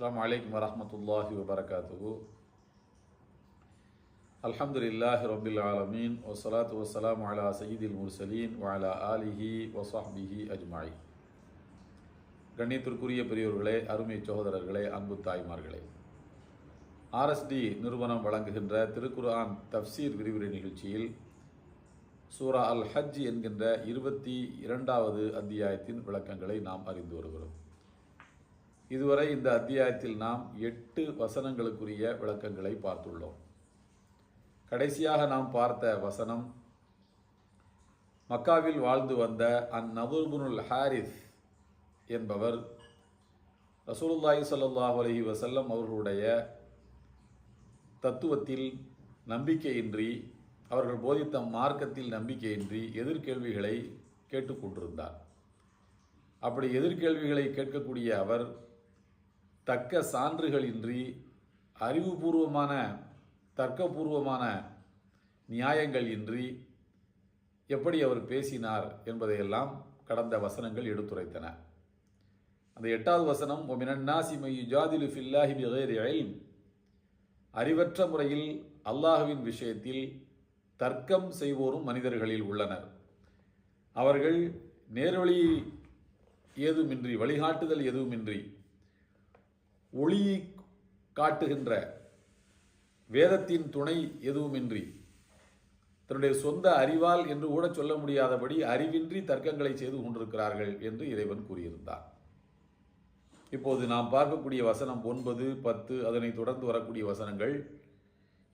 அஸ்லாம் வலைக்கம் வரமத்துல்லாஹி வபரகாத்து அல்ஹம்துலில்லாஹி ரபில் ஆலமீன் ஒசலாத்து வசலாம் அலா சயீதில் முர்சலீன் வாலா ஆலிஹி வசாஹிஹி அஜ்மாய் கண்ணியத்திற்குரிய பெரியோர்களே அருமை சகோதரர்களே அன்பு தாய்மார்களே. ஆர்எஸ்டி நிறுவனம் வழங்குகின்ற திருக்குர்ஆன் தப்சீர் விரிவுரை நிகழ்ச்சியில் சூரா அல் ஹஜ் என்கின்ற இருபத்தி இரண்டாவது அத்தியாயத்தின் விளக்கங்களை நாம் அறிந்து வருகிறோம். இதுவரை இந்த அத்தியாயத்தில் நாம் எட்டு வசனங்களுக்குரிய விளக்கங்களை பார்த்துள்ளோம். கடைசியாக நாம் பார்த்த வசனம் மக்காவில் வாழ்ந்து வந்த அந்நபுர்புனுல் ஹாரிஸ் என்பவர் ரசூலுல்லாஹி சல்லாஹ் அலஹி வசல்லம் அவர்களுடைய தத்துவத்தில் நம்பிக்கையின்றி அவர்கள் போதித்த மார்க்கத்தில் நம்பிக்கையின்றி எதிர்கேள்விகளை கேட்டுக்கொண்டிருந்தார். அப்படி எதிர்கேள்விகளை கேட்கக்கூடிய அவர் தக்க சான்றுகளின்றி அறிவுபூர்வமான தர்க்கபூர்வமான நியாயங்கள் இன்றி எப்படி அவர் பேசினார் என்பதையெல்லாம் கடந்த வசனங்கள் எடுத்துரைத்தன. அந்த எட்டாவது வசனம் ஒமினன்னாசி மையுஜாதிலு ஃபில்லாஹி பிகைரி அறிவற்ற முறையில் அல்லாஹுவின் விஷயத்தில் தர்க்கம் செய்வோரும் மனிதர்களில் உள்ளனர். அவர்கள் நேர்வழி ஏதுமின்றி வழிகாட்டுதல் எதுவுமின்றி ஒளி காட்டுகின்ற வேதத்தின் துணை எதுவுமின்றி. தன்னுடைய சொந்த அறிவால் என்று கூட சொல்ல முடியாதபடி அறிவின்றி தர்க்கங்களை செய்து கொண்டிருக்கிறார்கள் என்று இறைவன் கூறியிருந்தார் இப்போது நாம் பார்க்கக்கூடிய வசனம் ஒன்பது பத்து அதனை தொடர்ந்து வரக்கூடிய வசனங்கள்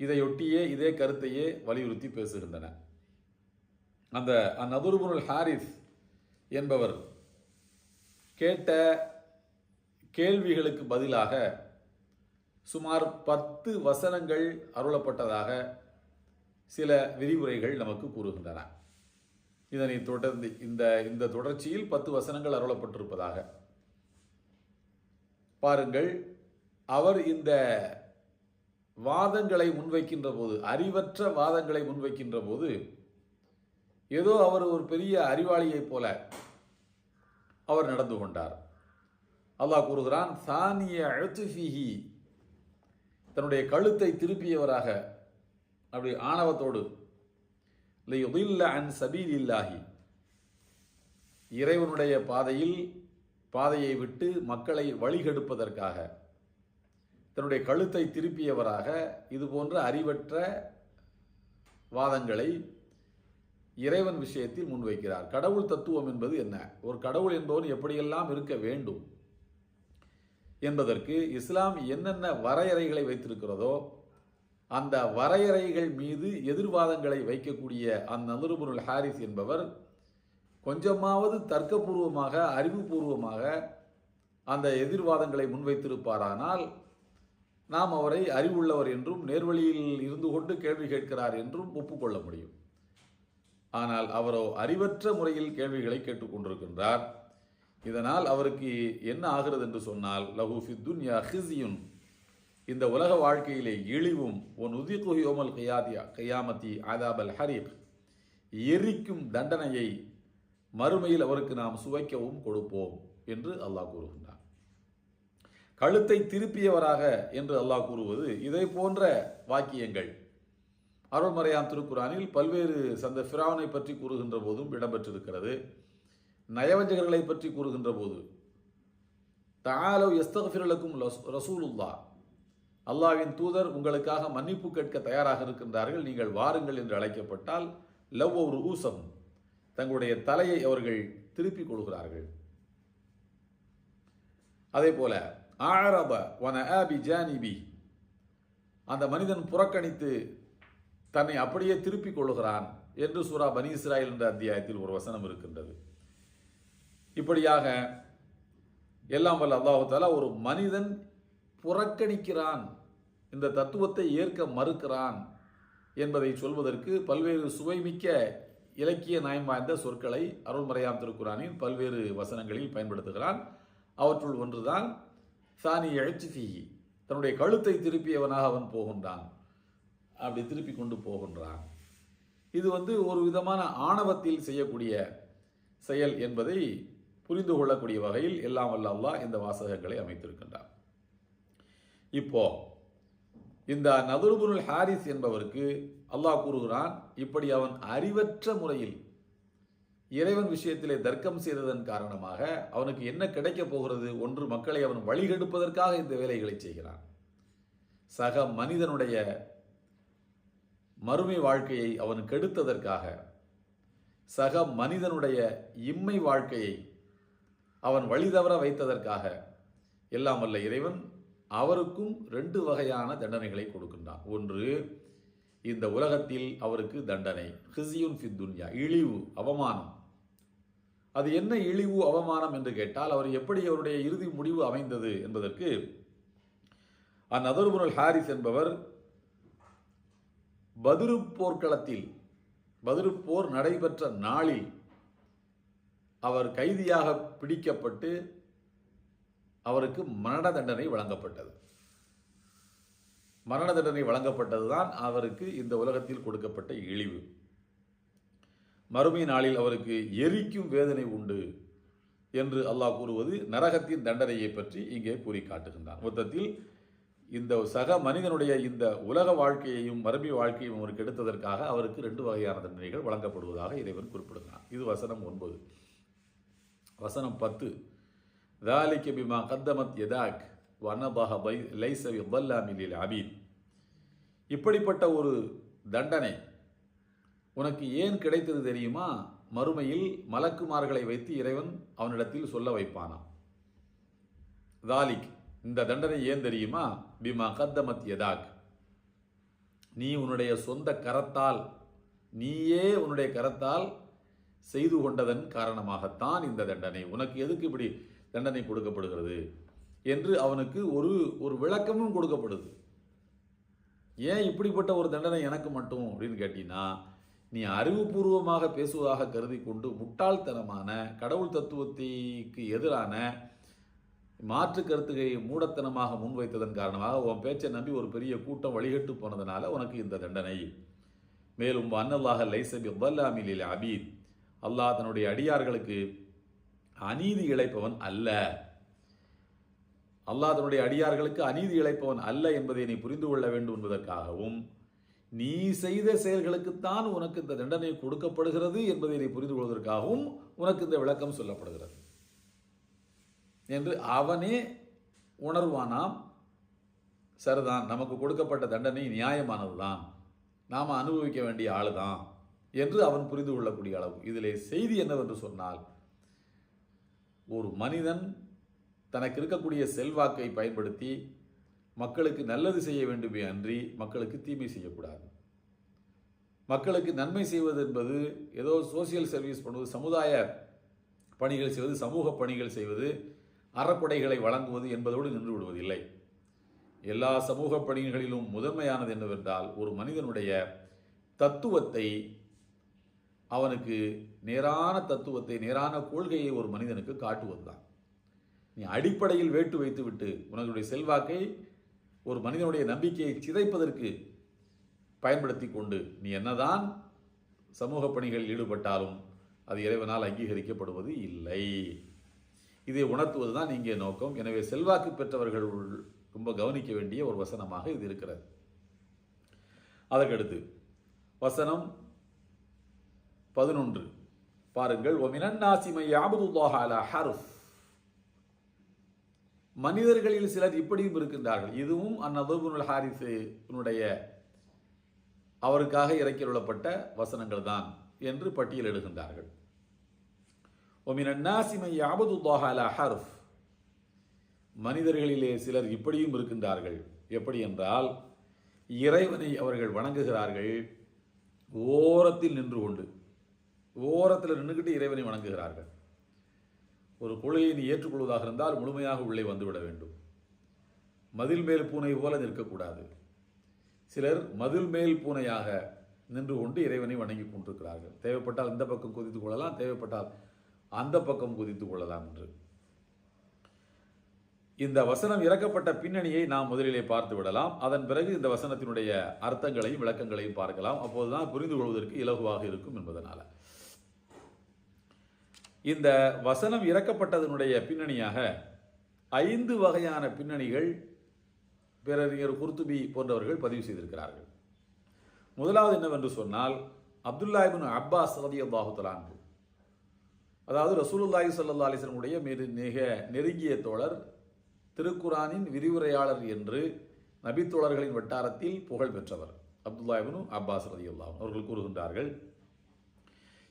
இதையொட்டியே இதே கருத்தையே வலியுறுத்தி பேசுகின்றன. அந்த அந்நதுருபுனுல் ஹாரிஸ் என்பவர் கேட்ட கேள்விகளுக்கு பதிலாக சுமார் பத்து வசனங்கள் அருளப்பட்டதாக சில விரிவுரைகள் நமக்கு கூறுகின்றன. இதனை தொடர்ந்து இந்த இந்த தொடர்ச்சியில் பத்து வசனங்கள் அருளப்பட்டிருப்பதாக. பாருங்கள் அவர் இந்த வாதங்களை முன்வைக்கின்ற போது அறிவற்ற வாதங்களை முன்வைக்கின்ற போது ஏதோ அவர் ஒரு பெரிய அறிவாளியைப் போல அவர் நடந்து கொண்டார். அல்லாஹ் கூறுகிறான் சானிய அழுத்துஃபிஹி தன்னுடைய கழுத்தை திருப்பியவராக அப்படி ஆணவத்தோடு அன் சபீல் இல்லாஹி இறைவனுடைய பாதையில் பாதையை விட்டு மக்களை வழிகெடுப்பதற்காக தன்னுடைய கழுத்தை திருப்பியவராக இது போன்ற அறிவற்ற வாதங்களை இறைவன் விஷயத்தில் முன்வைக்கிறார். கடவுள் தத்துவம் என்பது என்ன? ஒரு கடவுள் என்பவன் எப்படியெல்லாம் இருக்க வேண்டும்? என்பதற்கு இஸ்லாம் என்னென்ன வரையறைகளை வைத்திருக்கிறதோ அந்த வரையறைகள் மீது எதிர்வாதங்களை வைக்கக்கூடிய அந்த நலுருபுருல் ஹாரிஸ் என்பவர் கொஞ்சமாவது தர்க்கபூர்வமாக அறிவுபூர்வமாக அந்த எதிர்வாதங்களை முன்வைத்திருப்பாரானால் நாம் அவரை அறிவுள்ளவர் என்றும் நேர்வழியில் இருந்து கொண்டு கேள்வி கேட்கிறார் என்றும் ஒப்புக்கொள்ள முடியும். ஆனால் அவரோ அறிவற்ற முறையில் கேள்விகளை கேட்டுக்கொண்டிருக்கின்றார். இதனால் அவருக்கு என்ன ஆகிறது என்று சொன்னால் லஹூஃபி துன்யா ஹிசியுன் இந்த உலக வாழ்க்கையிலே இழிவும் ஒன் உதிகுஹி ஓமல் கையாதியா கையாமத்தி ஆதாபல் ஹரீப் எரிக்கும் தண்டனையை மறுமையில் அவருக்கு நாம் சுவைக்கவும் கொடுப்போம் என்று அல்லாஹ் கூறுகின்றார் கழுத்தை திருப்பியவராக என்று அல்லாஹ் கூறுவது இதை போன்ற வாக்கியங்கள். அருள்மறையான் திருக்குறானில் பல்வேறு சந்த ஃபிராவனை பற்றி கூறுகின்ற போதும் இடம்பெற்றிருக்கிறது. நயவஞ்சகர்களை பற்றி கூறுகின்ற போது தாலோ எஸ்தகஃபிரலுக்கும் ரசூலுல்லா அல்லாவின் தூதர் உங்களுக்காக மன்னிப்பு கேட்க தயாராக இருக்கின்றார்கள் நீங்கள் வாருங்கள் என்று அழைக்கப்பட்டால் லவ் ஒரு ஊசம் தங்களுடைய தலையை அவர்கள் திருப்பிக் கொள்கிறார்கள். அதே போல ஆரப வன ஆபி ஜானிபி. அந்த மனிதன் புறக்கணித்து தன்னை அப்படியே திருப்பிக் கொள்கிறான் என்று சூரா பனி இஸ்ராயல் என்ற அத்தியாயத்தில் ஒரு வசனம் இருக்கின்றது. இப்படியாக எல்லாம் வல்ல அல்லாஹால ஒரு மனிதன் புறக்கணிக்கிறான். இந்த தத்துவத்தை ஏற்க மறுக்கிறான் என்பதை சொல்வதற்கு பல்வேறு சுவைமிக்க இலக்கிய நயம் வாய்ந்த சொற்களை அருள்மறையாம் திருக்குறானின் பல்வேறு வசனங்களில் பயன்படுத்துகிறான். அவற்றுள் ஒன்றுதான் சாணி எழுச்சி தன்னுடைய கழுத்தை திருப்பியவனாக அவன் போகின்றான். அப்படி திருப்பி கொண்டு போகின்றான். இது வந்து ஒரு விதமான ஆணவத்தில் செய்யக்கூடிய செயல் என்பதை புரிந்து கொள்ளக்கூடிய வகையில் எல்லாம் வல்ல அல்லாஹ் இந்த வாசகங்களை அமைத்திருக்கின்றார் இப்போ இந்த நதுருபுல் ஹாரிஸ் என்பவருக்கு அல்லாஹ் கூறுகிறான் இப்படி அவன் அறிவற்ற முறையில் இறைவன் விஷயத்திலே தர்க்கம் செய்ததன் காரணமாக அவனுக்கு என்ன கிடைக்கப் போகிறது? ஒன்று மக்களை அவன் வழிகெடுப்பதற்காக இந்த வேலைகளை செய்கிறான். சக மனிதனுடைய மறுமை வாழ்க்கையை அவன் கெடுத்ததற்காக சக மனிதனுடைய இம்மை வாழ்க்கையை அவன் வழி தவற வைத்ததற்காக. எல்லாம் வல்ல இறைவன் அவருக்கும் ரெண்டு வகையான தண்டனைகளை கொடுக்கின்றான். ஒன்று இந்த உலகத்தில் அவருக்கு தண்டனை. ஹிசியுன் ஃபித்துன்யா இழிவு அவமானம். அது என்ன இழிவு அவமானம் என்று கேட்டால் அவர் எப்படி அவருடைய இறுதி முடிவு அமைந்தது என்பதற்கு அந்நதருபுரல் ஹாரிஸ் என்பவர் பதிரு போர்க்களத்தில் பதிரு போர் நடைபெற்ற நாளில் அவர் கைதியாக பிடிக்கப்பட்டு அவருக்கு மரண தண்டனை வழங்கப்பட்டது. மரண தண்டனை வழங்கப்பட்டது தான் அவருக்கு இந்த உலகத்தில் கொடுக்கப்பட்ட இழிவு. மறுமை நாளில் அவருக்கு எரிக்கும் வேதனை உண்டு என்று அல்லாஹ் கூறுவது நரகத்தின் தண்டனையை பற்றி இங்கே கூறி காட்டுகின்றான் மொத்தத்தில் இந்த சக மனிதனுடைய இந்த உலக வாழ்க்கையையும் மரபி வாழ்க்கையும் அவருக்கு எடுத்ததற்காக அவருக்கு ரெண்டு வகையான தண்டனைகள் வழங்கப்படுவதாக இறைவன் குறிப்பிடுகிறான். இது வசனம் ஒன்பது. வசனம் பத்து. தாலிக்கு பிமா கத்தமத் எதாக் வனதாக பை லைசவி பல்லாமிலில் அபீத் இப்படிப்பட்ட ஒரு தண்டனை உனக்கு ஏன் கிடைத்தது தெரியுமா? மறுமையில் மலக்குமார்களை வைத்து இறைவன் அவனிடத்தில் சொல்ல வைப்பானாம். தாலிக் இந்த தண்டனை ஏன் தெரியுமா? பிமா கத்தமத் எதாக் நீ உன்னுடைய சொந்த கரத்தால் நீயே உன்னுடைய கரத்தால் செய்து கொண்டதன் காரணமாகத்தான் இந்த தண்டனை. உனக்கு எதுக்கு இப்படி தண்டனை கொடுக்கப்படுகிறது? என்று அவனுக்கு ஒரு ஒரு விளக்கமும் கொடுக்கப்படுது. ஏன் இப்படிப்பட்ட ஒரு தண்டனை எனக்கு மட்டும் அப்படின்னு கேட்டினா நீ அறிவுபூர்வமாக பேசுவதாக கருதி கொண்டு முட்டாள்தனமான கடவுள் தத்துவத்திற்கு எதிரான மாற்று கருத்துக்களை மூடத்தனமாக முன்வைத்ததன் காரணமாக உன் பேச்சை நம்பி ஒரு பெரிய கூட்டம் வழிகட்டு போனதுனால உனக்கு இந்த தண்டனை. மேலும் அன்னல்லாக லைசபி வல்லாமிலில் அபீத். அல்லாஹ் தன்னுடைய அடியார்களுக்கு அநீதி இழைப்பவன் அல்ல. அல்லாஹ் தன்னுடைய அடியார்களுக்கு அநீதி இழைப்பவன் அல்ல என்பதை நீ புரிந்து கொள்ள வேண்டும் என்பதற்காகவும் நீ செய்த செயல்களுக்குத்தான் உனக்கு இந்த தண்டனை கொடுக்கப்படுகிறது என்பதை நீ புரிந்து கொள்வதற்காகவும் உனக்கு இந்த விளக்கம் சொல்லப்படுகிறது. என்று அவனே உணர்வானாம். சரிதான் நமக்கு கொடுக்கப்பட்ட தண்டனை நியாயமானதுதான். நாம் அனுபவிக்க வேண்டிய ஆளுதான். என்று அவன் புரிந்து கொள்ளக்கூடிய அளவு. இதிலே செய்தி என்னவென்று சொன்னால் ஒரு மனிதன் தனக்கு இருக்கக்கூடிய செல்வாக்கை பயன்படுத்தி மக்களுக்கு நல்லது செய்ய வேண்டுமே அன்றி மக்களுக்கு தீமை செய்யக்கூடாது. மக்களுக்கு நன்மை செய்வது என்பது ஏதோ சோசியல் சர்வீஸ் பண்ணுவது சமுதாய பணிகள் செய்வது சமூக பணிகள் செய்வது அறப்படைகளை வழங்குவது என்பதோடு நின்று விடுவதில்லை. எல்லா சமூக பணிகளிலும் முதன்மையானது என்னவென்றால் ஒரு மனிதனுடைய தத்துவத்தை அவனுக்கு நேரான தத்துவத்தை நேரான கொள்கையை ஒரு மனிதனுக்கு காட்டுவது தான். நீ அடிப்படையில் வேட்டு வைத்துவிட்டு உனக்குடைய செல்வாக்கை ஒரு மனிதனுடைய நம்பிக்கையை சிதைப்பதற்கு பயன்படுத்தி கொண்டு நீ என்னதான் சமூக பணிகளில் ஈடுபட்டாலும் அது இறைவனால் அங்கீகரிக்கப்படுவது இல்லை. இதை உணர்த்துவது தான் இங்கே நோக்கம். எனவே செல்வாக்கு பெற்றவர்கள் ரொம்ப கவனிக்க வேண்டிய ஒரு வசனமாக இது இருக்கிறது. அதற்கடுத்து வசனம் பதினொன்று. பாருங்கள் ஒமினன்னாசிமை யாபதுல்லாஹ் அலா ஹருஃப். மனிதர்களில் சிலர் இப்படியும் இருக்கின்றார்கள். இதுவும் அந்நதுபுனுல் ஹாரிஸுனுடைய அவருக்காக இறக்கியுள்ளப்பட்ட வசனங்கள் தான் என்று பட்டியலிடுகின்றார்கள் ஒமினாசிமை யாபதுல்லாஹ் அலா ஹர்ஃப். மனிதர்களிலே சிலர் இப்படியும் இருக்கின்றார்கள். எப்படி என்றால் இறைவனை அவர்கள் வணங்குகிறார்கள் ஓரத்தில் நின்று கொண்டு. ஓரத்தில் நின்றுக்கிட்டு இறைவனை வணங்குகிறார்கள். ஒரு கொள்கையை நீ ஏற்றுக்கொள்வதாக இருந்தால் முழுமையாக உள்ளே வந்துவிட வேண்டும். மதில் மேல் பூனை போல நிற்கக்கூடாது. சிலர் மதில் மேல் பூனையாக நின்று கொண்டு இறைவனை வணங்கி கொண்டிருக்கிறார்கள். தேவைப்பட்டால் இந்த பக்கம் குதித்துக் கொள்ளலாம் தேவைப்பட்டால் அந்த பக்கம் குதித்துக் கொள்ளலாம் என்று. இந்த வசனம் இறக்கப்பட்ட பின்னணியை நாம் முதலிலே பார்த்து விடலாம். அதன் பிறகு இந்த வசனத்தினுடைய அர்த்தங்களையும் விளக்கங்களையும் பார்க்கலாம். அப்போதுதான் புரிந்து கொள்வதற்கு இலகுவாக இருக்கும் என்பதனால். இந்த வசனம் இறக்கப்பட்டதனுடைய பின்னணியாக ஐந்து வகையான பின்னணிகள் பேரறிஞர் குர்துபி போன்றவர்கள் பதிவு செய்திருக்கிறார்கள். முதலாவது என்னவென்று சொன்னால் அப்துல்லாஹிபின் அப்பாஸ் ரலியல்லாஹு தலான்ஹு அதாவது ரசூலுல்லாஹி சல்லா அலைஹி மிக மிக நெருங்கிய தோழர் திருக்குரானின் விரிவுரையாளர் என்று நபித்தோழர்களின் வட்டாரத்தில் புகழ் பெற்றவர் அப்துல்லாஹிபின் அப்பாஸ் ரதி அல்லாஹ் அவர்கள் கூறுகின்றார்கள்.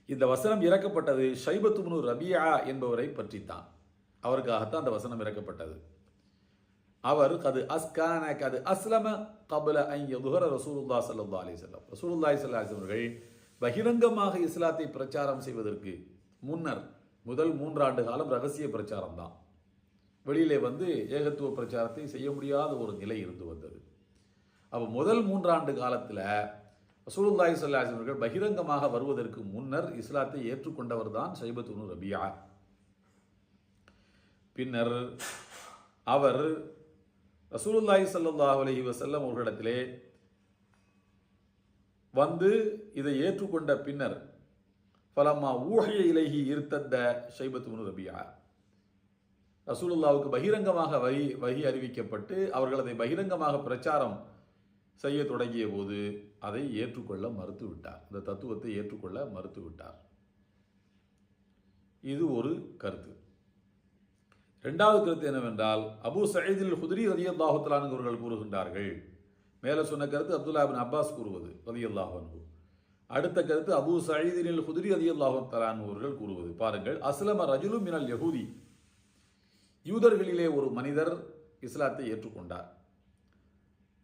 இந்த வசனம் இறக்கப்பட்டது ஷைபத்துப்னு ரபியா என்பவரை பற்றித்தான். அவருக்காகத்தான் அந்த வசனம் இறக்கப்பட்டது. அவர் கது அஸ்கான கது அஸ்லம கபல ஐயதுஹர ரசூலுல்லா சல்லா அலைஹி வஸல்லம். ரசூலுல்லாஹி அவர்கள் பகிரங்கமாக இஸ்லாத்தை பிரச்சாரம் செய்வதற்கு முன்னர் முதல் மூன்றாண்டு காலம் ரகசிய பிரச்சாரம் தான் வெளியிலே வந்து ஏகத்துவ பிரச்சாரத்தை செய்ய முடியாத ஒரு நிலை இருந்து வந்தது. அப்போ முதல் மூன்றாண்டு காலத்தில் ரசூலுல்லாஹி ஸல்லல்லாஹு அவர்கள் பகிரங்கமாக வருவதற்கு முன்னர் இஸ்லாத்தை ஏற்றுக்கொண்டவர் தான் சைபத்துனு ரபியா. பின்னர் அவர் ரசூலுல்லாஹி சல்லாஹ் அலஹி வசல்லம் அவர்களிடத்திலே வந்து இதை ஏற்றுக்கொண்ட பின்னர் பலம்மா ஊழிய இலகி இருத்தந்த ஷைபத்துனு ரபியா. ரசூலுல்லாவுக்கு பகிரங்கமாக வகி வகி அறிவிக்கப்பட்டு அவர்கள் அதை பகிரங்கமாக பிரச்சாரம் செய்ய தொடங்கிய போது அதை ஏற்றுக்கொள்ள மறுத்து விட்டார் இந்த தத்துவத்தை ஏற்றுக்கொள்ள மறுத்துவிட்டார். இது ஒரு கருத்து. இரண்டாவது கருத்து என்னவென்றால் அபு சயீதில் ஹுதிரி ரதியல்லாஹு தலான் கூறுகின்றார்கள். மேலே சொன்ன கருத்து அப்துல்லா பின் அப்பாஸ் கூறுவது ரதியல்லாஹு அடுத்த கருத்து அபு சயீதினில் ஹுதிரி ரதியல்லாஹு தலான் அவர்கள் கூறுவது. பாருங்கள் அஸ்லம ரஜுலு மினல் யகுதி யூதர்களிலே ஒரு மனிதர் இஸ்லாத்தை ஏற்றுக்கொண்டார்.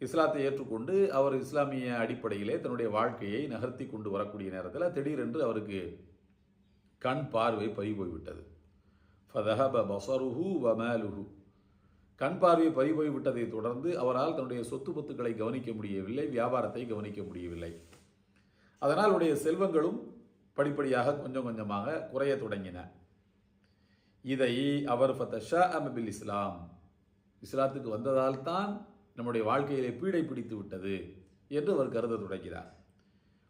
இஸ்லாத்தை ஏற்றுக்கொண்டு அவர் இஸ்லாமிய அடிப்படையிலே தன்னுடைய வாழ்க்கையை நகர்த்தி கொண்டு வரக்கூடிய நேரத்தில் திடீரென்று அவருக்கு கண் பார்வை பறி போய்விட்டது. ஃபதஹப பசருஹு வமாலுஹு. கண் பார்வை பறி போய்விட்டதை தொடர்ந்து அவரால் தன்னுடைய சொத்து பத்துக்களை கவனிக்க முடியவில்லை வியாபாரத்தை கவனிக்க முடியவில்லை. அதனால் அவருடைய செல்வங்களும் படிப்படியாக கொஞ்சம் கொஞ்சமாக குறைய தொடங்கின. இதை அவர் ஃபதஷா அமபில் இஸ்லாம். இஸ்லாத்துக்கு வந்ததால் தான் நம்முடைய வாழ்க்கையிலே பீடை பிடித்து விட்டது என்று அவர் கருத தொடங்கிறார்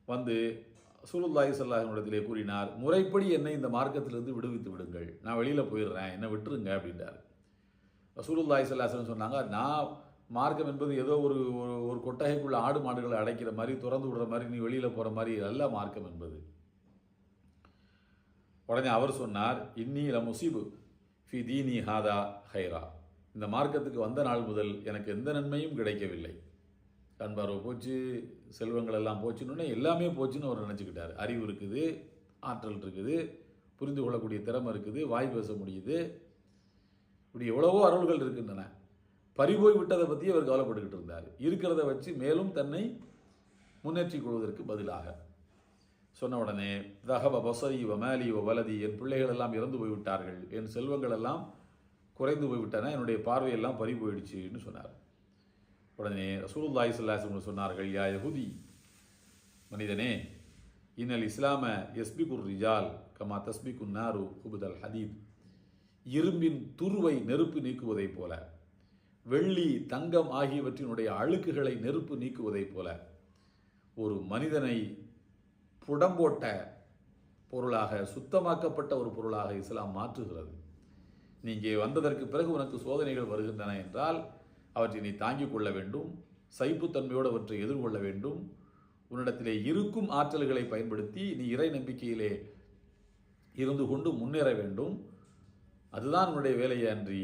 வந்து சூலுல்லாஹி சல்லாஹினிடத்திலே கூறினார் முறைப்படி என்னை இந்த மார்க்கத்திலிருந்து விடுவித்து விடுங்கள். நான் வெளியில் போயிடுறேன். என்னை விட்டுருங்க அப்படின்றார். சூலுல்லாஹி சல்லாஹன் சொன்னாங்க நான் மார்க்கம் என்பது ஏதோ ஒரு ஒரு- ஒரு கொட்டகைக்குள்ள ஆடு மாடுகளை அடைக்கிற மாதிரி திறந்து விடுற மாதிரி நீ வெளியில் போகிற மாதிரி அல்ல மார்க்கம் என்பது. உடனே அவர் சொன்னார் இன்னி ல முசீபு ஃபி தீனி ஹாதா ஹைரா. இந்த மார்க்கத்துக்கு வந்த நாள் முதல் எனக்கு எந்த நன்மையும் கிடைக்கவில்லை. கண்பார்வை போச்சு செல்வங்கள் எல்லாம் போச்சுன்னு எல்லாமே போச்சுன்னு அவர் நினச்சிக்கிட்டார். அறிவு இருக்குது ஆற்றல் இருக்குது புரிந்து கொள்ளக்கூடிய திறமை இருக்குது வாய் பேச முடியுது. இப்படி எவ்வளவோ அருள்கள் இருக்கின்றன. பறிபோய் விட்டதை பற்றி அவர் கவலைப்பட்டுக்கிட்டு இருந்தார். இருக்கிறத வச்சு மேலும் தன்னை முன்னேற்றிக் கொள்வதற்கு பதிலாக. சொன்ன உடனே தகவ பசரி வமாலி வலதி என் பிள்ளைகள் எல்லாம் இறந்து போய்விட்டார்கள். என் செல்வங்கள் எல்லாம் குறைந்து போய்விட்டன என்னுடைய பார்வையெல்லாம் பறி போயிடுச்சுன்னு சொன்னார். உடனே ரசூலுல்லாய் ஸல்லல்லாஹு சொன்னார்கள் யா யகுதி மனிதனே இன்னல் இஸ்லாம எஸ்பிகுர் ரிஜால் கமா தஸ்பிகுன் நாரு குபுதல் ஹதீத். இரும்பின் துருவை நெருப்பு நீக்குவதைப் போல வெள்ளி தங்கம் ஆகியவற்றினுடைய அழுக்குகளை நெருப்பு நீக்குவதைப் போல ஒரு மனிதனை புடம்போட்ட பொருளாக சுத்தமாக்கப்பட்ட ஒரு பொருளாக இஸ்லாம் மாற்றுகிறது. நீ இங்கே வந்ததற்கு பிறகு உனக்கு சோதனைகள் வருகின்றன என்றால் அவற்றை நீ தாங்கிக் கொள்ள வேண்டும் சைப்புத்தன்மையோடு அவற்றை எதிர்கொள்ள வேண்டும். உன்னிடத்திலே இருக்கும் ஆற்றல்களை பயன்படுத்தி நீ இறை நம்பிக்கையிலே இருந்து கொண்டு முன்னேற வேண்டும். அதுதான் உன்னுடைய வேலையை அன்றி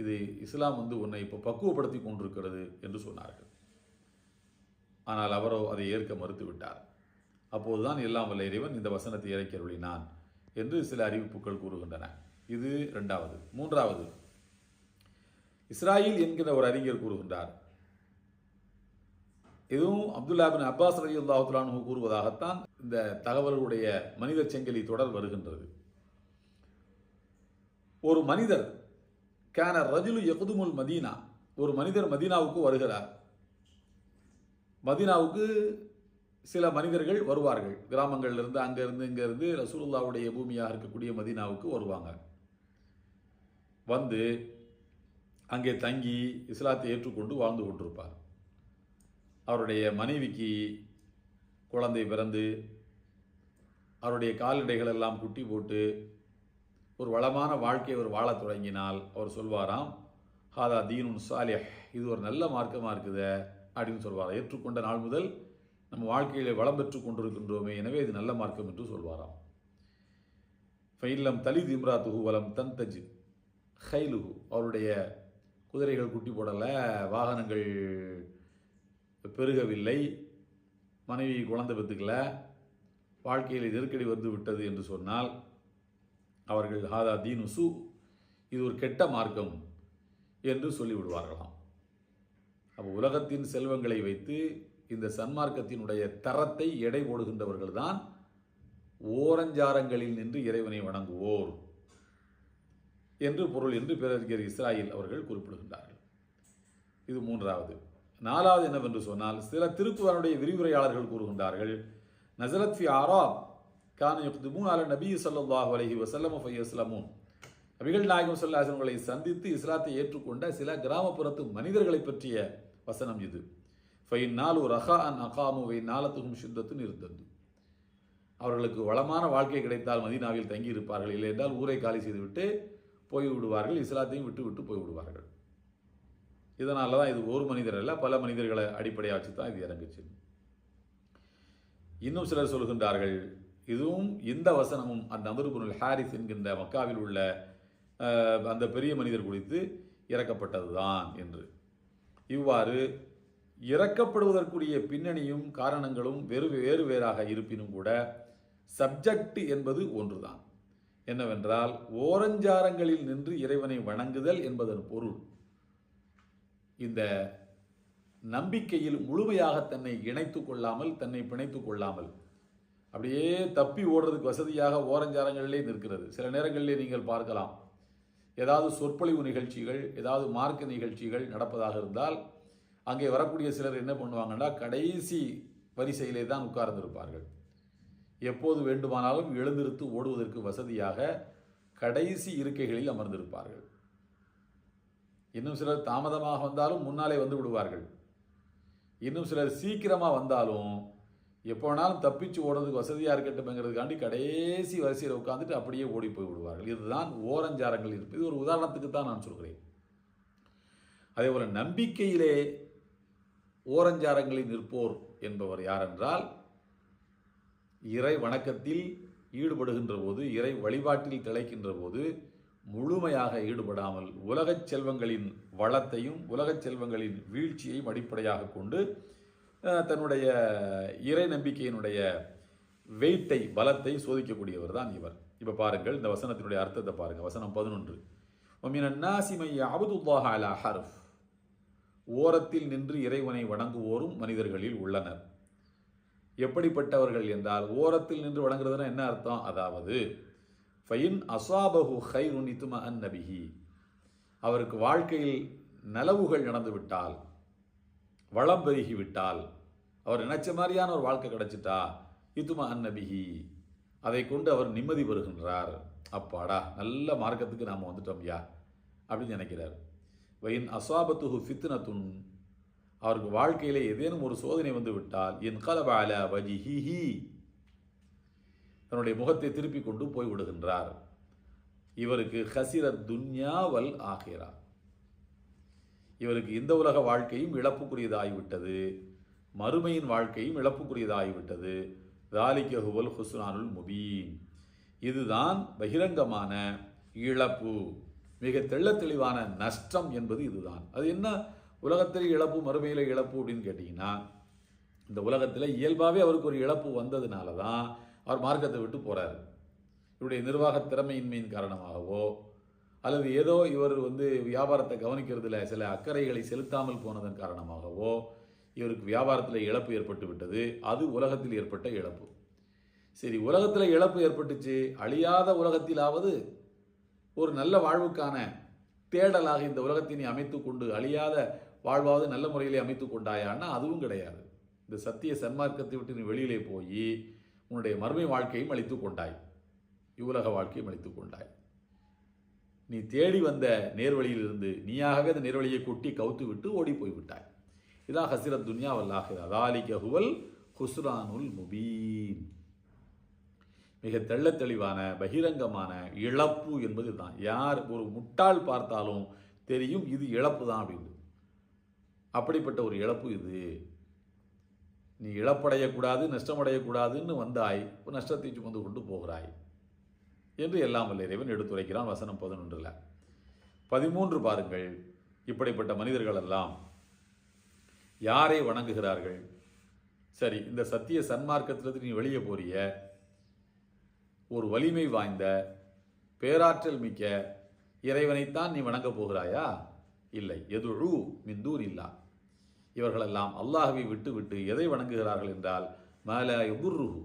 இது இஸ்லாம் வந்து உன்னை இப்போ பக்குவப்படுத்தி கொண்டிருக்கிறது என்று சொன்னார்கள். ஆனால் அவரோ அதை ஏற்க மறுத்துவிட்டார். அப்போதுதான் எல்லாம் வல்ல இறைவன் இந்த வசனத்தை இறக்கி அருளினான் என்று சில அறிவிப்புகள் கூறுகின்றன. இது ரெண்டாவது மூன்றாவது. இஸ்ராயில் என்கிற ஒரு அறிஞர் கூறுகின்றார். இதுவும் அப்துல்லா பின் அப்பாஸ் ரலி அல்லாஹுலானு கூறுவதாகத்தான் இந்த தகவல்களுடைய மனித செங்கலி தொடர் வருகின்றது. ஒரு மனிதர் கேன ரஜுலு யகுதுமுல் மதீனா ஒரு மனிதர் மதீனாவுக்கு வருகிறார். மதீனாவுக்கு சில மனிதர்கள் வருவார்கள். கிராமங்கள்ல இருந்து இங்கேருந்து இருந்து ரசூலுல்லாவுடைய பூமியாக இருக்கக்கூடிய மதீனாவுக்கு வருவாங்க. வந்து அங்கே தங்கி இஸ்லாத்தை ஏற்றுக்கொண்டு வாழ்ந்து கொண்டிருப்பார். அவருடைய மனைவிக்கு குழந்தை பிறந்து அவருடைய கால்நடைகள் எல்லாம் குட்டி போட்டு ஒரு வளமான வாழ்க்கையை அவர் வாழத் தொடங்கினால் அவர் சொல்வாராம் ஹாதா தீனுன் சாலிஹ் இது ஒரு நல்ல மார்க்கமாக இருக்குதே அப்படின்னு சொல்வார். ஏற்றுக்கொண்ட நாள் முதல் நம்ம வாழ்க்கையிலே வளம் பெற்று கொண்டிருக்கின்றோமே எனவே இது நல்ல மார்க்கம் என்று சொல்வாராம். ஃபைல்லம் தலித் இம்ரா துகுவலம் தன் தந்தஜ் ஹைலு அவருடைய குதிரைகள் குட்டி போடலை வாகனங்கள் பெருகவில்லை மனைவி குழந்தை பெற்றுக்கல வாழ்க்கையில் நெருக்கடி வந்து விட்டது என்று சொன்னால் அவர்கள் ஹாதா தீனுசு இது ஒரு கெட்ட மார்க்கம் என்று சொல்லிவிடுவார்களாம். அப்போ உலகத்தின் செல்வங்களை வைத்து இந்த சன்மார்க்கத்தினுடைய தரத்தை எடை போடுகின்றவர்கள் தான் ஓரஞ்சாரங்களில் நின்று இறைவனை வணங்குவோர். என்று பொருள் என்று பேரறிஞர் இஸ்ராயில் அவர்கள் குறிப்பிடுகின்றார்கள். இது மூன்றாவது. நாலாவது என்னவென்று சொன்னால் சில திருக்குறளுடைய விரிவுரையாளர்கள் கூறுகின்றார்கள் நசரத் ஃபி ஆராப் கான் யுக்துமூன் அல நபி ஸல்லல்லாஹு அலஹி வசல்லம் ஃபையஸ்லமூன் நபிகள் நாயகம் ஸல்லல்லாஹு சந்தித்து இஸ்லாத்தை ஏற்றுக்கொண்ட சில கிராமப்புறத்து மனிதர்களை பற்றிய வசனம் இது. ஃபைன் நாலு ரஹா அன் அகாமு வை நாலத்துக்கும் சித்தத்துன்னு இருந்தது. அவர்களுக்கு வளமான வாழ்க்கை கிடைத்தால் மதீனாவில் தங்கியிருப்பார்கள் இல்லை என்றால் ஊரை காலி செய்துவிட்டு போய் விடுவார்கள் இஸ்லாத்தையும் விட்டு விட்டு போய் விடுவார்கள் இதனால தான் இது ஒரு மனிதர் அல்ல பல மனிதர்களை அடிப்படையாக வச்சு தான் இது இறங்குச்சு. இன்னும் சிலர் சொல்கின்றார்கள் இதுவும் இந்த வசனமும் அந்த அமருபுனுல் ஹாரிஸ் என்கின்ற மக்காவில் உள்ள அந்த பெரிய மனிதர் குறித்து இறக்கப்பட்டதுதான் என்று. இவ்வாறு இறக்கப்படுவதற்குரிய பின்னணியும் காரணங்களும் வெறு வேறு வேறாக இருப்பினும் கூட சப்ஜெக்ட் என்பது ஒன்றுதான். என்னவென்றால் ஓரஞ்சாரங்களில் நின்று இறைவனை வணங்குதல் என்பதன் பொருள். இந்த நம்பிக்கையில் முழுமையாக தன்னை இணைத்து கொள்ளாமல் தன்னை பிணைத்து கொள்ளாமல் அப்படியே தப்பி ஓடுறதுக்கு வசதியாக ஓரஞ்சாரங்களிலே நிற்கிறது. சில நேரங்களிலே நீங்கள் பார்க்கலாம் ஏதாவது சொற்பொழிவு நிகழ்ச்சிகள் ஏதாவது மார்க்க நிகழ்ச்சிகள் நடப்பதாக இருந்தால் அங்கே வரக்கூடிய சிலர் என்ன பண்ணுவாங்கன்னா கடைசி வரிசையிலே தான் உட்கார்ந்திருப்பார்கள். எப்போது வேண்டுமானாலும் எழுந்திருத்து ஓடுவதற்கு வசதியாக கடைசி இருக்கைகளில் அமர்ந்திருப்பார்கள். இன்னும் சிலர் தாமதமாக வந்தாலும் முன்னாலே வந்து விடுவார்கள். இன்னும் சிலர் சீக்கிரமாக வந்தாலும் எப்போ வேணாலும் தப்பிச்சு ஓடுறதுக்கு வசதியாக இருக்கட்டும்ங்கிறதுக்காண்டி கடைசி வரிசையில் உட்காந்துட்டு அப்படியே ஓடி போய் விடுவார்கள். இதுதான் ஓரஞ்சாரங்கள் இருப்பது இது ஒரு உதாரணத்துக்கு தான் நான் சொல்கிறேன். அதே போல் நம்பிக்கையிலே ஓரஞ்சாரங்களில் நிற்போர் என்பவர் யாரென்றால் இறை வணக்கத்தில் ஈடுபடுகின்ற போது இறை வழிபாட்டில் திளைக்கின்ற போது முழுமையாக ஈடுபடாமல் உலகச் செல்வங்களின் வளத்தையும் உலகச் செல்வங்களின் வீழ்ச்சியையும் அடிப்படையாக கொண்டு தன்னுடைய இறை நம்பிக்கையினுடைய வெயிட்டை பலத்தை சோதிக்கக்கூடியவர் தான் இவர். இப்போ பாருங்கள் இந்த வசனத்தினுடைய அர்த்தத்தை பாருங்கள் வசனம் பதினொன்று. நாசிமைய அபுதுல்லாஹ் அலா ஹர்ஃப். ஓரத்தில் நின்று இறைவனை வணங்குவோரும் மனிதர்களில் உள்ளனர். எப்படிப்பட்டவர்கள் என்றால் ஓரத்தில் நின்று வணங்குறதுன்னா என்ன அர்த்தம்? அதாவது ஃபயின் அசாபஹு ஹைருன் இத்தும அன் நபிஹி அவருக்கு வாழ்க்கையில் நலவுகள் நடந்துவிட்டால் வளம் பெருகிவிட்டால் அவர் நினைச்ச மாதிரியான ஒரு வாழ்க்கை கிடைச்சிட்டா இத்தும அன் நபிஹி அதை கொண்டு அவர் நிம்மதி பெறுகின்றார். அப்பாடா நல்ல மார்க்கத்துக்கு நாம் வந்துட்டோம் யா அப்படின்னு நினைக்கிறார். வயின் அசாபத்துஹு ஃபித்னத்துன் அவருக்கு வாழ்க்கையிலே ஏதேனும் ஒரு சோதனை வந்து விட்டால் என் கலபால வஜிஹிஹி தன்னுடைய முகத்தை திருப்பி கொண்டு போய் விடுகின்றார். இவருக்கு ஹசிரத் துன்யாவல் வல் இவருக்கு இந்த உலக வாழ்க்கையும் இழப்புக்குரியதாகிவிட்டது மறுமையின் வாழ்க்கையும் இழப்புக்குரியதாகிவிட்டது தாலிக்க ஹுவல் ஹுஸ்னானுல் முபீன். இதுதான் பகிரங்கமான இழப்பு. மிக தெள்ள தெளிவான நஷ்டம் என்பது இதுதான். அது என்ன? உலகத்தில் இழப்பு மறுமையில் இழப்பு அப்படின்னு கேட்டிங்கன்னா இந்த உலகத்தில் இயல்பாகவே அவருக்கு ஒரு இழப்பு வந்ததுனால தான் அவர் மார்க்கத்தை விட்டு போகிறார் இவருடைய நிர்வாக திறமையின்மையின் காரணமாகவோ அல்லது ஏதோ இவர் வந்து வியாபாரத்தை கவனிக்கிறதுல சில அக்கறைகளை செலுத்தாமல் போனதன் காரணமாகவோ இவருக்கு வியாபாரத்தில் இழப்பு ஏற்பட்டு விட்டது. அது உலகத்தில் ஏற்பட்ட இழப்பு. சரி உலகத்தில் இழப்பு ஏற்பட்டுச்சு. அழியாத உலகத்திலாவது ஒரு நல்ல வாழ்வுக்கான தேடலாக இந்த உலகத்தினை அமைத்து கொண்டு அழியாத வாழ்வாவது நல்ல முறையிலே அமைத்து கொண்டாயான்னா அதுவும் கிடையாது. இந்த சத்திய சன்மார்க்கத்தை விட்டு நீ வெளியிலே போய் உன்னுடைய மறுமை வாழ்க்கையும் அழித்து கொண்டாய். இவ்வுலக வாழ்க்கையும் அழித்து கொண்டாய். நீ தேடி வந்த நேர்வழியிலிருந்து நீயாகவே அந்த நேர்வழியை கொட்டி கவுத்து விட்டு ஓடி போய்விட்டாய். இதான் ஹசிரத் துன்யா வல்லாஹிரா தாலிக ஹுவல் ஹுஸ்ரானுல் முபீன். மிக தெள்ள தெளிவான பகிரங்கமான இழப்பு என்பது தான் யார் ஒரு முட்டாள் பார்த்தாலும் தெரியும் இது இழப்பு தான் அப்படின்னு. அப்படிப்பட்ட ஒரு இழப்பு இது. நீ இழப்படையக்கூடாது நஷ்டமடையக்கூடாதுன்னு வந்தாய் நஷ்டத்தை சுமந்து கொண்டு போகிறாய் என்று எல்லாம் வல்ல இறைவன் எடுத்துரைக்கிறான் வசனம் பதினொன்றில். பதிமூன்று பாருங்கள் இப்படிப்பட்ட மனிதர்கள் எல்லாம் யாரை வணங்குகிறார்கள்? சரி இந்த சத்திய சன்மார்க்கத்திலிருந்து நீ வெளியே போறிய ஒரு வலிமை வாய்ந்த பேராற்றல் மிக்க இறைவனைத்தான் நீ வணங்கப் போகிறாயா? இல்லை. எதுழு மிந்தூர் இல்லா. இவர்களெல்லாம் அல்லாஹ்வை விட்டு விட்டு எதை வணங்குகிறார்கள் என்றால் மாலா உர்ருஹு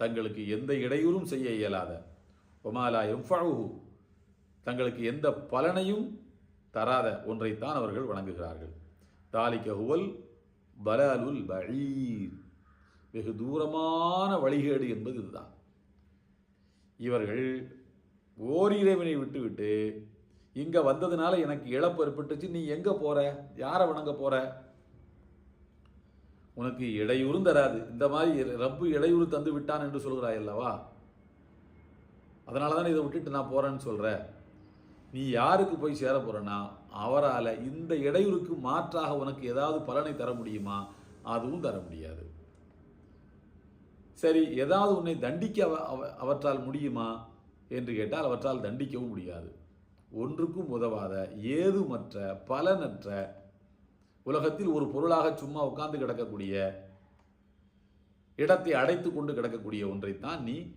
தங்களுக்கு எந்த இடையூறும் செய்ய இயலாத. ஒமாலா எம்ஃபழுஹு தங்களுக்கு எந்த பலனையும் தராத ஒன்றைத்தான் அவர்கள் வணங்குகிறார்கள். தாலிக்க ஹுவல் பலாலுல் பழீர் வெகு தூரமான வழிகேடு என்பது இதுதான். இவர்கள் ஓரிறைவனை விட்டுவிட்டு இங்கே வந்ததுனால எனக்கு இழப்பு ஏற்பட்டுச்சு. நீ எங்கே போகிற யாரை வணங்க போகிற உனக்கு இடையூறும் தராது. இந்த மாதிரி ரப்பு இடையூறு தந்து விட்டான் என்று சொல்கிறாய் அல்லவா? அதனால தான் இதை விட்டுட்டு நான் போகிறேன்னு சொல்கிற நீ யாருக்கு போய் சேர போகிறேன்னா அவரால் இந்த இடையூறுக்கு மாற்றாக உனக்கு ஏதாவது பலனை தர முடியுமா? அதுவும் தர முடியாது. சரி ஏதாவது உன்னை தண்டிக்க அவ- அவற்றால் முடியுமா? என்று கேட்டால் அவற்றால் தண்டிக்கவும் முடியாது. ஒன்றுக்கும் உதவாத ஏதுமற்ற பலனற்ற உலகத்தில் ஒரு பொருளாக சும்மா உட்கார்ந்து கிடக்கக்கூடிய இடத்தை அடைத்து கொண்டு கிடக்கக்கூடிய ஒன்றைத்தான் நீ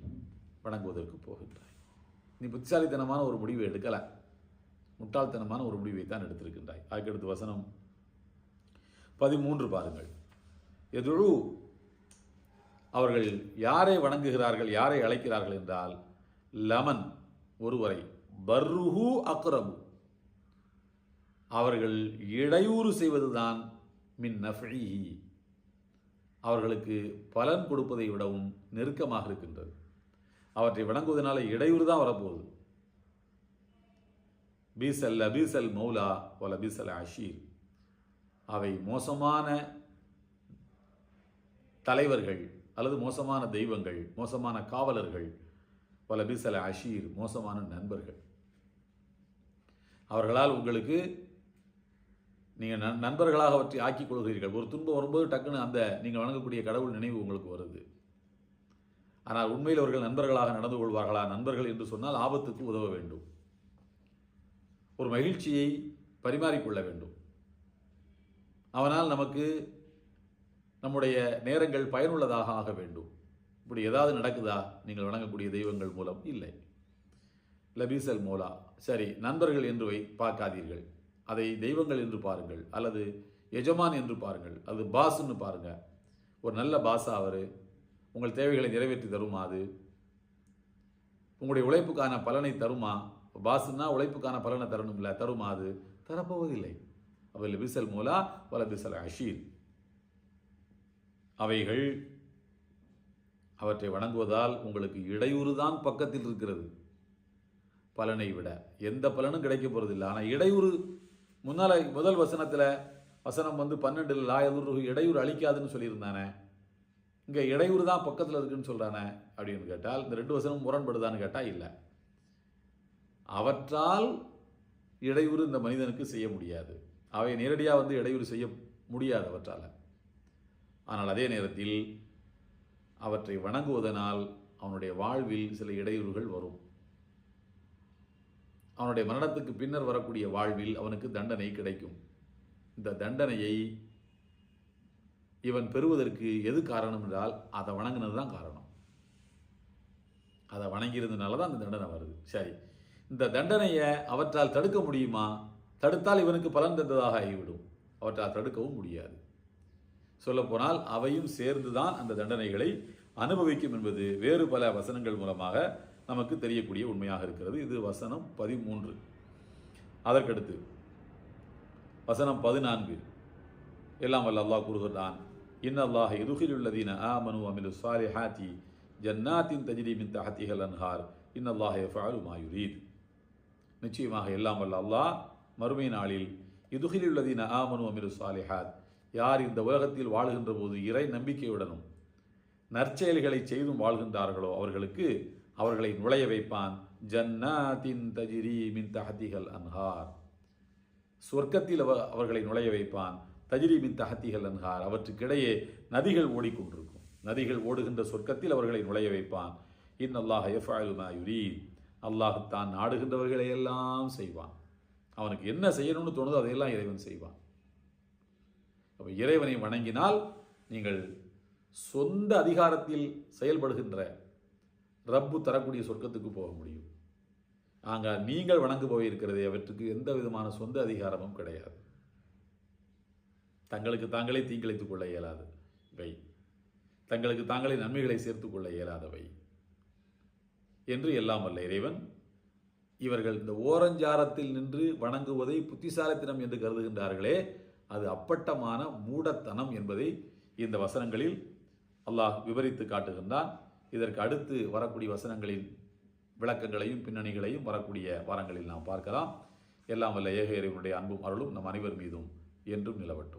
வணங்குவதற்கு போகின்றாய். நீ புத்திசாலித்தனமான ஒரு முடிவை எடுக்கலை. முட்டாள்தனமான ஒரு முடிவை தான் எடுத்திருக்கின்றாய். அதுக்கடுத்து வசனம் பதிமூன்று பாருங்கள். எதுழு அவர்கள் யாரை வணங்குகிறார்கள் யாரை அழைக்கிறார்கள் என்றால் லமன் ஒருவரை பர்ருஹு அக்ரபு. அவர்கள் இடையூறு செய்வதுதான் மின் நஃபீஹி. அவர்களுக்கு பலன் கொடுப்பதை விடவும் நெருக்கமாக இருக்கின்றது. அவற்றை வணங்குவதனால இடையூறு தான் வரப்போகுது. பீசல் அபீசல் மௌலா ஒல பீசல் அஷீர். அவை மோசமான தலைவர்கள் அல்லது மோசமான தெய்வங்கள் மோசமான காவலர்கள். பல பீசல் அஷீர் மோசமான நண்பர்கள். அவர்களால் உங்களுக்கு நீங்கள் நன் நண்பர்களாக அவற்றை ஆக்கிக் கொள்கிறீர்கள். ஒரு துன்பம் வரும்போது டக்குன்னு அந்த நீங்கள் வணங்கக்கூடிய கடவுள் நினைவு உங்களுக்கு வருது. ஆனால் உண்மையில் அவர்கள் நண்பர்களாக நடந்து கொள்வார்களா? நண்பர்கள் என்று சொன்னால் ஆபத்துக்கு உதவ வேண்டும். ஒரு மகிழ்ச்சியை பரிமாறிக்கொள்ள வேண்டும். அவனால் நமக்கு நம்முடைய நேரங்கள் பயனுள்ளதாக ஆக வேண்டும். இப்படி ஏதாவது நடக்குதா? நீங்கள் வணங்கக்கூடிய தெய்வங்கள் மூலம் இல்லை. லபீசல் மோலா சரி நண்பர்கள் என்று வை பார்க்காதீர்கள். அதை தெய்வங்கள் என்று பாருங்கள் அல்லது எஜமான் என்று பாருங்கள் அது பாஸ்ன்னு பாருங்கள் ஒரு நல்ல பாஸா அவர் உங்கள் தேவைகளை நிறைவேற்றி தருமா அது? உங்களுடைய உழைப்புக்கான பலனை தருமா? பாஸ்னா உழைப்புக்கான பலனை தரணும்ல தருமா அது? தரப்போவதில்லை. அவள் பிசல் மூலா வல பிசல் அஷீர். அவைகள் அவற்றை வணங்குவதால் உங்களுக்கு இடையூறு தான் பக்கத்தில் இருக்கிறது. பலனை விட. எந்த பலனும் கிடைக்க போகிறதில்லை ஆனால் இடையூறு முன்னால் முதல் வசனத்தில் வசனம் வந்து பன்னெண்டில் லாயதூர் இடையூறு அளிக்காதுன்னு சொல்லியிருந்தானே. இங்கே இடையூறு தான் பக்கத்தில் இருக்குன்னு சொல்கிறானே அப்படின்னு கேட்டால் இந்த ரெண்டு வசனம் முரண்படுதான்னு கேட்டால் இல்லை. அவற்றால் இடையூறு இந்த மனிதனுக்கு செய்ய முடியாது. அவை நேரடியாக வந்து இடையூறு செய்ய முடியாது அவற்றால். ஆனால் அதே நேரத்தில் அவற்றை வணங்குவதனால் அவனுடைய வாழ்வில் சில இடையூறுகள் வரும். அவனுடைய மரணத்துக்கு பின்னர் வரக்கூடிய வாழ்வில் அவனுக்கு தண்டனை கிடைக்கும். இந்த தண்டனையை இவன் பெறுவதற்கு எது காரணம் என்றால் அதை வணங்கினது தான் காரணம். அதை வணங்கியிருந்தனால தான் அந்த தண்டனை வருது. சரி இந்த தண்டனையை அவற்றால் தடுக்க முடியுமா? தடுத்தால் இவனுக்கு பலன் தந்ததாக ஆகிவிடும். அவற்றால் தடுக்கவும் முடியாது. சொல்லப்போனால் அவையும் சேர்ந்துதான் அந்த தண்டனைகளை அனுபவிக்கும் என்பது வேறு பல வசனங்கள் மூலமாக நமக்கு தெரியக்கூடிய உண்மையாக இருக்கிறது. இது வசனம் பதிமூன்று. அதற்கடுத்து வசனம் பதினான்கு. எல்லாம் வல்ல அல்லாஹ் கூறுகிறான் இன்னல்லாஹ் எதுகிலுள்ளதீன ஆமனு அமிலு சாலிஹாத்தி ஜன்னாத்தின் தஜ்ரி மின் தஹத்திஹல் அன்ஹார். இன்னல்லாஹ் யஃபாலு மாயுரீத் நிச்சயமாக எல்லாம் வல்ல அல்லாஹ் மறுமை நாளில் இதுகிலுள்ளதீன ஆமனு அமிலு சாலிஹாத் யார் இந்த உலகத்தில் வாழ்கின்ற போது இறை நம்பிக்கையுடனும் நற்செயல்களை செய்தும் வாழ்கின்றார்களோ அவர்களுக்கு அவர்களை நுழைய வைப்பான். ஜன்னாத்தின் தஜிரி மின் தகத்திகள் அன்ஹார். சொர்க்கத்தில் அவ- அவர்களை நுழைய வைப்பான். தஜிரி மின் தஹத்திகள் அன்ஹார். அவற்றுக்கிடையே நதிகள் ஓடிக்கொண்டிருக்கும். நதிகள் ஓடுகின்ற சொர்க்கத்தில் அவர்களை நுழைய வைப்பான். இன் அல்லாஹ் யஃபாலு மா அல்லாஹ் தான் நாடுகின்றவர்களை எல்லாம் செய்வான். அவனுக்கு என்ன செய்யணும்னு தோணுதோ அதையெல்லாம் இறைவன் செய்வான். அப்போ இறைவனை வணங்கினால் நீங்கள் சொந்த அதிகாரத்தில் செயல்படுகின்ற ரப்பு தரக்கூடிய சொர்க்கத்துக்கு போக முடியும். ஆங்க நீங்கள் வணங்குபவை இருக்கிறதே அவற்றுக்கு எந்த விதமான சொந்த அதிகாரமும் கிடையாது. தங்களுக்கு தாங்களே தீங்கிழைத்துக் கொள்ள இயலாது. வை. தங்களுக்கு தாங்களே நன்மைகளை சேர்த்துக் கொள்ள இயலாதவை. என்று எல்லாம் அல்ல இறைவன் இவர்கள் இந்த ஓரஞ்சாரத்தில் நின்று வணங்குவதை புத்திசாலித்தனம் என்று கருதுகின்றார்களே அது அப்பட்டமான மூடத்தனம் என்பதை இந்த வசனங்களில் அல்லாஹ் விவரித்து காட்டுகின்றான். இதற்கு அடுத்து வரக்கூடிய வசனங்களின் விளக்கங்களையும் பின்னணிகளையும் வரக்கூடிய வாரங்களில் நாம் பார்க்கலாம். எல்லாம் வல்ல ஏக இறைவனுடைய அன்பும் அருளும் நம் அனைவர் மீதும் என்றும் நிலவட்டும்.